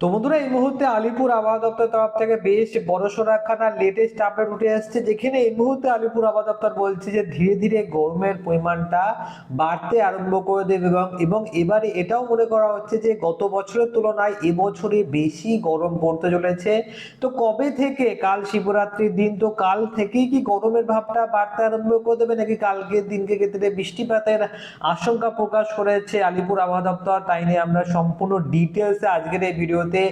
তো বন্ধুরা, এই মুহূর্তে আলিপুর আবহাওয়া দপ্তর তরফ থেকে বেশ বড়সড় একখানা লেটেস্ট আপডেট উঠে আসছে যেখানে এই মুহূর্তে আলিপুর আবহাওয়া দপ্তর বলছে যে, ধীরে ধীরে গরমের পরিমাণটা বাড়তে আরম্ভ করে দেবে এবং এবং এবারে এটাও মনে করা হচ্ছে যে, গত বছরের তুলনায় এবছরে বেশি গরম পড়তে চলেছে। তো কবে থেকে কাল শিবরাত্রির দিন, তো কাল থেকেই কি গরমের ভাবটা বাড়তে আরম্ভ করে দেবে, নাকি কালকের দিনকে ক্ষেত্রে বৃষ্টিপাতের আশঙ্কা প্রকাশ করেছে আলিপুর আবহাওয়া দপ্তর? তাই নিয়ে আমরা সম্পূর্ণ ডিটেলসে আজকের এই ভিডিওতে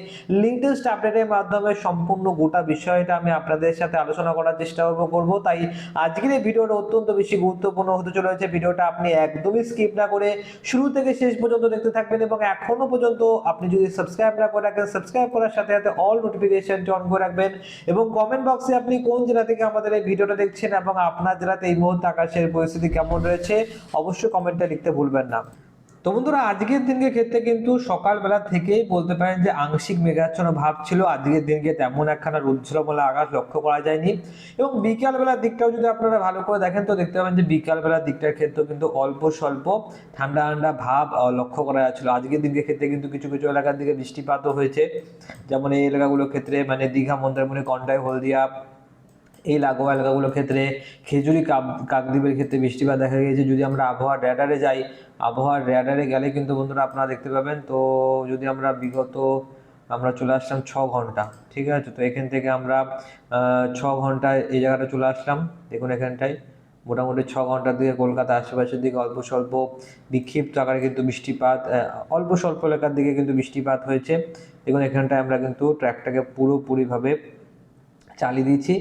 লেটেস্ট আপডেটের মাধ্যমে সম্পূর্ণ গোটা বিষয়টা আমি আপনাদের সাথে আলোচনা করার চেষ্টা করব করব। তাই আজকের এই ভিডিওটা অত্যন্ত বেশি গুরুত্বপূর্ণ হতে চলেছে। ভিডিওটা আপনি একদমই স্কিপ না করে শুরু থেকে শেষ পর্যন্ত দেখতে থাকবেন এবং এখনও পর্যন্ত আপনি যদি সাবস্ক্রাইব না করে রাখেন, সাবস্ক্রাইব করার সাথে সাথে অল নোটিফিকেশনটি অন করে রাখবেন এবং কমেন্ট বক্সে আপনি কোন জেলা থেকে আমাদের এই ভিডিওটা দেখছেন এবং আপনার জেলাতে এই মুহূর্তে আকাশের পরিস্থিতি কেমন রয়েছে, অবশ্যই কমেন্টটা লিখতে ভুলবেন না। তো বন্ধুরা, আজকের দিনকে ক্ষেত্রে কিন্তু সকালবেলা থেকেই বলতে পারেন যে আংশিক মেঘাচ্ছন্ন ভাব ছিল। আজকের দিনকে তেমন একখানা রুদ্রমলা আকাশ লক্ষ্য করা যায়নি এবং বিকালবেলার দিকটাও যদি আপনারা ভালো করে দেখেন, তো দেখতে পাবেন যে বিকালবেলার দিকটার ক্ষেত্রেও কিন্তু অল্প স্বল্প ঠান্ডা ঠান্ডা ভাব লক্ষ্য করা যাচ্ছিল। আজকের দিনকে ক্ষেত্রে কিন্তু কিছু কিছু এলাকার দিকে বৃষ্টিপাতও হয়েছে। যেমন এই এলাকাগুলোর ক্ষেত্রে মানে দীঘা, মন্দারমণি, কন্টাই, হলদিয়া এই লাগোয়া এলাকাগুলোর ক্ষেত্রে খেজুরি কাক কাকদ্বীপের ক্ষেত্রে বৃষ্টিপাত দেখা গিয়েছে। যদি আমরা আবহাওয়ার র্যাডারে যাই, আবহাওয়ার র্যাডারে গেলে কিন্তু বন্ধুরা আপনারা দেখতে পাবেন, তো যদি আমরা বিগত, আমরা চলে আসলাম ছ ঘণ্টা, ঠিক আছে? তো এখান থেকে আমরা ছ ঘন্টায় এই জায়গাটা চলে আসলাম, দেখুন এখানটায়। মোটামুটি ছ ঘণ্টার দিকে কলকাতা আশেপাশের দিকে অল্প স্বল্প, বিক্ষিপ্ত আকারে কিন্তু বৃষ্টিপাত অল্প স্বল্প এলাকার দিকে কিন্তু বৃষ্টিপাত হয়েছে। দেখুন এখানটায় আমরা কিন্তু ট্র্যাকটাকে পুরোপুরিভাবে চালিয়ে দিয়েছি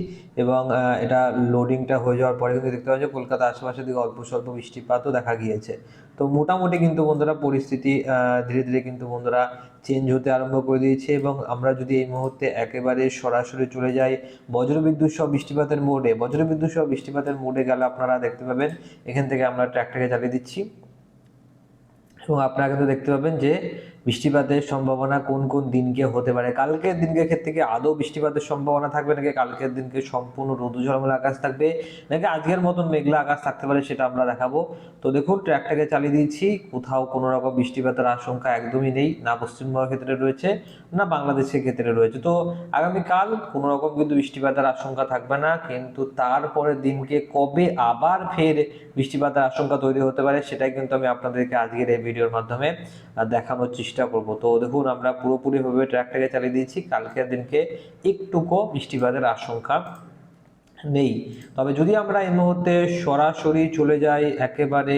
এবং এটা লোডিংটা হয়ে যাওয়ার পরে কিন্তু দেখতে পাচ্ছি কলকাতা আশেপাশের দিকে অল্প স্বল্প বৃষ্টিপাতও দেখা গিয়েছে। তো মোটামুটি কিন্তু বন্ধুরা পরিস্থিতি ধীরে ধীরে কিন্তু বন্ধুরা চেঞ্জ হতে আরম্ভ করে দিয়েছে এবং আমরা যদি এই মুহূর্তে একেবারে সরাসরি চলে যাই বজ্রবিদ্যুৎ সহ বৃষ্টিপাতের মোডে বজ্রবিদ্যুৎ সহ বৃষ্টিপাতের মোডে গেলে আপনারা দেখতে পাবেন এখান থেকে আমরা ট্র্যাকটাকে চালিয়ে দিচ্ছি। এবং আপনারা কিন্তু দেখতে পাবেন যে বৃষ্টিপাতের সম্ভাবনা কোন কোন দিনকে হতে পারে? কালকের দিনকে ক্ষেত্রে কি আদৌ বৃষ্টিপাতের সম্ভাবনা থাকবে? নাকি কালকের দিনকে সম্পূর্ণ রোদু ঝলমলা আকাশ থাকবে? নাকি আজকের মতন মেঘলা আকাশ থাকতে পারে সেটা আমরা দেখাবো। তো দেখুন, ট্র্যাকটাকে চালিয়ে দিয়েছি কোথাও কোনো রকম বৃষ্টিপাতের আশঙ্কা একদমই নেই, না পশ্চিমবঙ্গের ক্ষেত্রে রয়েছে, না বাংলাদেশের ক্ষেত্রে রয়েছে। তো আগামীকাল কোনো রকম কিন্তু বৃষ্টিপাতের আশঙ্কা থাকবে না, কিন্তু তারপরের দিনকে কবে আবার ফের বৃষ্টিপাতের আশঙ্কা তৈরি হতে পারে, সেটাই কিন্তু আমি আপনাদেরকে আজকের এই ভিডিওর মাধ্যমে দেখানোর চেষ্টা করব। তো দেখুন, আমরা পুরোপুরিভাবে ট্র্যাকটাকে চালিয়ে দিয়েছি। কালকের দিনকে একটুকু বৃষ্টিপাতের আশঙ্কা নেই। তবে যদি আমরা এই মুহূর্তে সরাসরি চলে যাই, একেবারে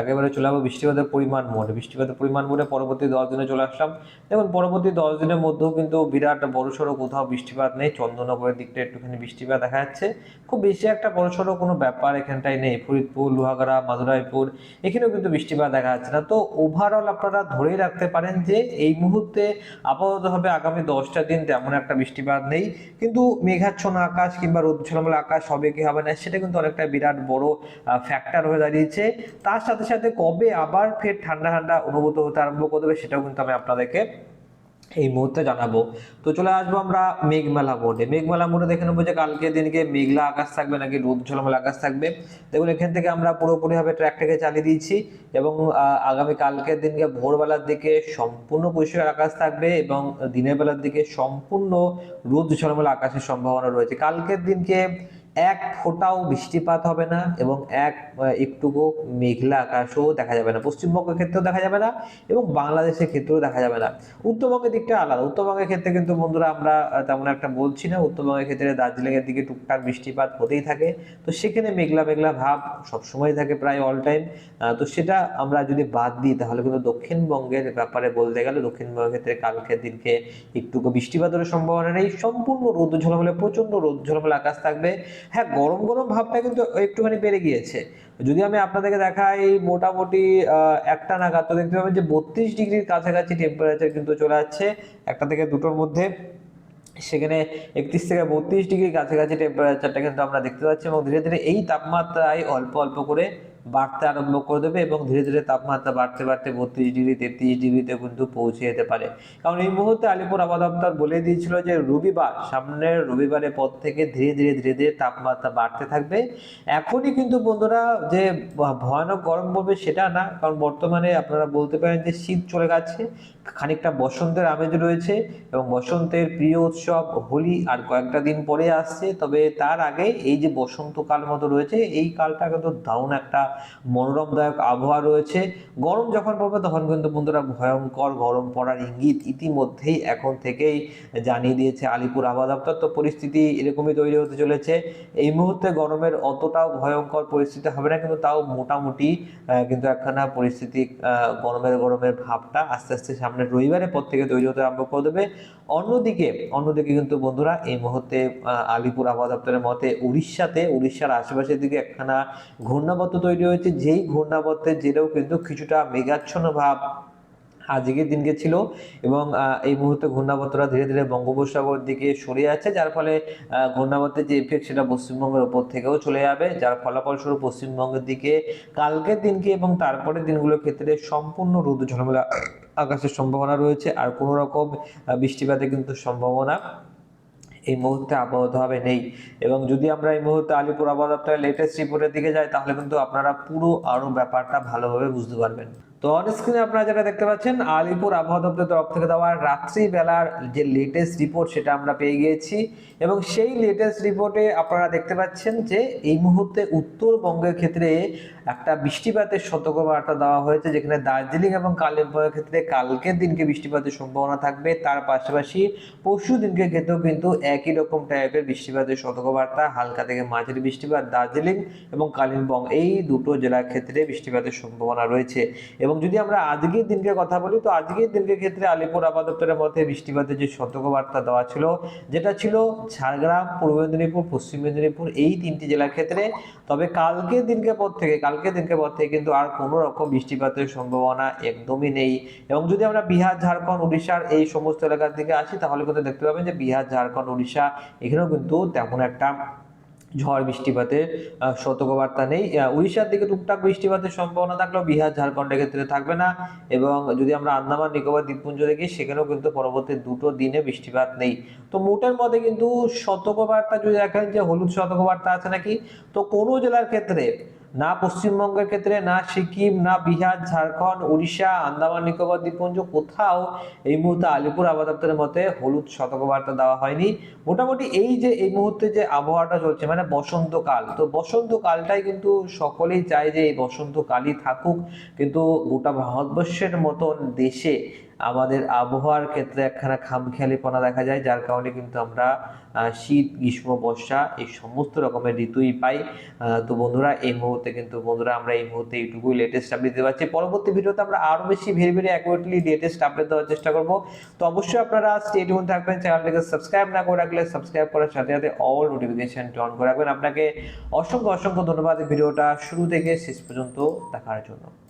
একেবারে চলে যাব বৃষ্টিপাতের পরিমাণ মোড়ে। বৃষ্টিপাতের পরিমাণ মোড়ে পরবর্তী দশ দিনে চলে আসলাম। দেখুন, পরবর্তী দশ দিনের মধ্যেও কিন্তু বিরাট বড়সড় কোথাও বৃষ্টিপাত নেই। চন্দননগরের দিকটা একটুখানি বৃষ্টিপাত দেখা যাচ্ছে। খুব বেশি একটা বড়সড় কোনো ব্যাপার এখানটায় নেই। ফরিদপুর, লোহাগড়া, মাদুরাইপুর, এখানেও কিন্তু বৃষ্টিপাত দেখা যাচ্ছে না। তো ওভারঅল আপনারা ধরেই রাখতে পারেন যে এই মুহূর্তে আপাততভাবে আগামী দশটা দিন তেমন একটা বৃষ্টিপাত নেই। কিন্তু মেঘাচ্ছন্ন আকাশ কিংবা রোদ আকাশ হবে কি হবে না, সেটা কিন্তু অনেকটা বিরাট বড় ফ্যাক্টর হয়ে দাঁড়িয়েছে। তার সাথে সাথে কবে আবার ফের ঠান্ডা ঠান্ডা অনুভূত হতে আরম্ভ করবে সেটাও কিন্তু আমি আপনাদেরকে এই মুহূর্তে জানাব। তো চলে আসব আমরা মেঘমেলা মোড়ে। মেঘমেলা মোড়ে দেখে নেব যে কালকে দিনকে মেঘলা আকাশ থাকবে নাকি রোদ, ঝলমলে আকাশ থাকবে। দেখুন, এখান থেকে আমরা পুরোপুরিভাবে ট্র্যাকটাকে চালিয়ে দিয়েছি এবং আগামী কালকের দিনকে ভোরবেলার দিকে সম্পূর্ণ পরিষ্কার আকাশ থাকবে এবং দিনের বেলার দিকে সম্পূর্ণ রোদ, ঝলমলে আকাশের সম্ভাবনা রয়েছে। কালকের দিনকে এক ফোঁটাও বৃষ্টিপাত হবে না এবং এক একটুকু মেঘলা আকাশও দেখা যাবে না। পশ্চিমবঙ্গের ক্ষেত্রেও দেখা যাবে না এবং বাংলাদেশের ক্ষেত্রেও দেখা যাবে না। উত্তরবঙ্গের দিকটা আলাদা। উত্তরবঙ্গের ক্ষেত্রে কিন্তু বন্ধুরা আমরা তেমন একটা বলছি না। উত্তরবঙ্গের ক্ষেত্রে দার্জিলিংয়ের দিকে টুকটাক বৃষ্টিপাত হতেই থাকে। তো সেখানে মেঘলা মেঘলা ভাব সবসময় থাকে প্রায় অল টাইম তো সেটা আমরা যদি বাদ দিই, তাহলে কিন্তু দক্ষিণবঙ্গের ব্যাপারে বলতে গেলে দক্ষিণবঙ্গের ক্ষেত্রে কালকের দিনকে একটুকু বৃষ্টিপাতের সম্ভাবনা নেই। সম্পূর্ণ রোদ ঝলমলে প্রচণ্ড রোদ ঝলমলে আকাশ থাকবে। হ্যাঁ গরম গরম ভাবটা কিন্তু একটুখানি বেড়ে গিয়েছে। যদি আমি আপনাদেরকে দেখাই মোটামুটি একটা নাগাদ, তো দেখতে পাবেন যে বত্রিশ ডিগ্রির কাছাকাছি টেম্পারেচার কিন্তু চলে যাচ্ছে একটা থেকে দুটোর মধ্যে। সেখানে একত্রিশ থেকে বত্রিশ ডিগ্রির কাছাকাছি টেম্পারেচারটা কিন্তু আমরা দেখতে পাচ্ছি এবং ধীরে ধীরে এই তাপমাত্রায় অল্প অল্প করে বাড়তে আরম্ভ করে দেবে এবং ধীরে ধীরে তাপমাত্রা বাড়তে বাড়তে বত্রিশ ডিগ্রি, তেত্রিশ ডিগ্রিতে কিন্তু পৌঁছে যেতে পারে। কারণ এই মুহূর্তে আলিপুর আবহাওয়া বলে দিয়েছিল যে রবিবার, সামনের রবিবারের পর থেকে ধীরে ধীরে ধীরে ধীরে তাপমাত্রা বাড়তে থাকবে। এখনই কিন্তু বন্ধুরা যে ভয়ানক গরম পড়বে সেটা না, কারণ বর্তমানে আপনারা বলতে পারেন যে শীত চলে গেছে, খানিকটা বসন্তের আমেজ রয়েছে এবং বসন্তের প্রিয় উৎসব হোলি আর কয়েকটা দিন পরে আসছে। তবে তার আগে এই যে বসন্তকাল মতো রয়েছে, এই কালটা কিন্তু দারুণ একটা মনোরমদায়ক আবহাওয়া রয়েছে। গরম যখন পড়বে, তখন কিন্তু বন্ধুরা ভয়ঙ্কর গরম পড়ার ইঙ্গিত ইতিমধ্যেই এখন থেকেই জানিয়ে দিয়েছে আলিপুর আবহাওয়া দপ্তর। তো পরিস্থিতি এরকমই তৈরি হতে চলেছে। এই মুহূর্তে গরমের অতটাও ভয়ঙ্কর পরিস্থিতি হবে না, কিন্তু তাও মোটামুটি কিন্তু একখানা পরিস্থিতি গরমের গরমের ভাবটা আস্তে আস্তে সামনের রবিবারের পর থেকে তৈরি হতে আরম্ভ করে দেবে। অন্যদিকে অন্যদিকে কিন্তু বন্ধুরা এই মুহূর্তে আলিপুর আবহাওয়া দপ্তরের মতে উড়িষ্যাতে, উড়িষ্যার আশেপাশের দিকে একখানা ঘূর্ণাবর্ত তৈরি হয়েছে। যেই ঘূর্ণাবর্তের জেরেও কিন্তু কিছুটা মেঘাচ্ছন্ন ভাব আজকের দিনকে ছিল এবং এই মুহূর্তে ঘূর্ণাবর্তরা ধীরে ধীরে বঙ্গোপসাগর দিকে সরে যাচ্ছে, যার ফলে ঘূর্ণাবর্তের যে ইফেক্ট সেটা পশ্চিমবঙ্গের ওপর থেকেও চলে যাবে, যার ফলাফলস্বরূপ পশ্চিমবঙ্গের দিকে কালকের দিনকে এবং তারপরের দিনগুলোর ক্ষেত্রে সম্পূর্ণ রোদ ঝলমেলা আকাশের সম্ভাবনা রয়েছে আর কোনো রকম বৃষ্টিপাতে বৃষ্টিপাতের কিন্তু সম্ভাবনা এই মুহূর্তে আবহাওয়াভাবে নেই। এবং যদি আমরা এই মুহূর্তে আলিপুর আবহাওয়া দপ্তরের লেটেস্ট রিপোর্টের দিকে যাই, তাহলে কিন্তু আপনারা পুরো আরও ব্যাপারটা ভালোভাবে বুঝতে পারবেন। তো অন স্ক্রিনে আপনারা যেটা দেখতে পাচ্ছেন, আলিপুর আবহাওয়া দপ্তরের তরফ থেকে দেওয়া রাত্রিবেলার যে লেটেস্ট রিপোর্ট সেটা আমরা পেয়ে গিয়েছি এবং সেই লেটেস্ট রিপোর্টে আপনারা দেখতে পাচ্ছেন যে এই মুহূর্তে উত্তরবঙ্গের ক্ষেত্রে একটা বৃষ্টিপাতের সতর্কবার্তা দেওয়া হয়েছে, যেখানে দার্জিলিং এবং কালিম্পংয়ের ক্ষেত্রে কালকের দিনকে বৃষ্টিপাতের সম্ভাবনা থাকবে। তার পাশাপাশি পরশু দিনকে ক্ষেত্রেও কিন্তু একই রকম টাইপের বৃষ্টিপাতের সতর্কবার্তা, হালকা থেকে মাঝারি বৃষ্টিপাত, দার্জিলিং এবং কালিম্পং, এই দুটো জেলার ক্ষেত্রে বৃষ্টিপাতের সম্ভাবনা রয়েছে। এবং যদি আমরা আজকের দিনকে কথা বলি, তো আজকের দিনকে ক্ষেত্রে আলিপুর আবহাওয়া দপ্তরের মধ্যে বৃষ্টিপাতের যে সতর্কবার্তা দেওয়া ছিল, যেটা ছিল ঝাড়গ্রাম, পূর্ব মেদিনীপুর, পশ্চিম মেদিনীপুর, এই তিনটি জেলার ক্ষেত্রে। তবে কালকের দিনকে পর থেকে, কালকের দিনকে পর থেকে কিন্তু আর কোনো রকম বৃষ্টিপাতের সম্ভাবনা একদমই নেই। এবং যদি আমরা বিহার, ঝাড়খণ্ড, উড়িষ্যার এই সমস্ত এলাকার দিকে আসি, তাহলে কিন্তু দেখতে পাবেন যে বিহার, ঝাড়খণ্ড, উড়িষ্যা, এখানেও কিন্তু তেমন একটা ঝড় বৃষ্টিপাতের সতর্কবার্তা নেই। উড়িষ্যার দিকে টুকটাক বৃষ্টিপাতের সম্ভাবনা থাকলেও বিহার, ঝাড়খণ্ডের ক্ষেত্রে থাকবে না। এবং যদি আমরা আন্দামান, নিকোবর, দ্বীপপুঞ্জ দেখি, সেখানেও কিন্তু পরবর্তী দুটো দিনে বৃষ্টিপাত নেই। তো মোটের মধ্যে কিন্তু সতর্কবার্তা যদি দেখেন যে হলুদ সতর্কবার্তা আছে নাকি? তো কোনো জেলার ক্ষেত্রে না পশ্চিমবঙ্গের ক্ষেত্রে, না সিকিম, না বিহার, ঝাড়খণ্ড, উড়িষ্যা, আন্দামান, নিকোবর, দ্বীপপুঞ্জ কোথাও এই মুহূর্তে আলিপুর আবহাওয়া মতে হলুদ সতর্কবার্তা দেওয়া হয়নি। মোটামুটি এই যে, এই মুহূর্তে যে আবহাওয়াটা চলছে মানে বসন্তকাল, তো বসন্তকালটাই কিন্তু সকলেই চায় যে এই বসন্তকালই থাকুক, কিন্তু গোটা ভারতবর্ষের মতন দেশে আমাদের আবহাওয়ার ক্ষেত্রে একখানা খামখেয়ালিপনা দেখা যায়, যার কারণে কিন্তু আমরা শীত, গ্রীষ্ম, বর্ষা এই সমস্ত রকমের ঋতুই পাই। তো বন্ধুরা, এই মুহূর্তে কিন্তু বন্ধুরা আমরা এই মুহূর্তে এইটুকুই লেটেস্ট আপডেট দিতে পারছি। পরবর্তী ভিডিওতে আমরা আরও বেশি very very accurately latest update দেওয়ার চেষ্টা করব। তো অবশ্যই আপনারা স্টে টিউন থাকবেন চ্যানেলটিকে সাবস্ক্রাইব না করে রাখলে সাবস্ক্রাইব করার সাথে সাথে অল নোটিফিকেশন অন করে রাখবেন। আপনাকে অসংখ্য অসংখ্য ধন্যবাদ ভিডিওটা শুরু থেকে শেষ পর্যন্ত দেখার জন্য।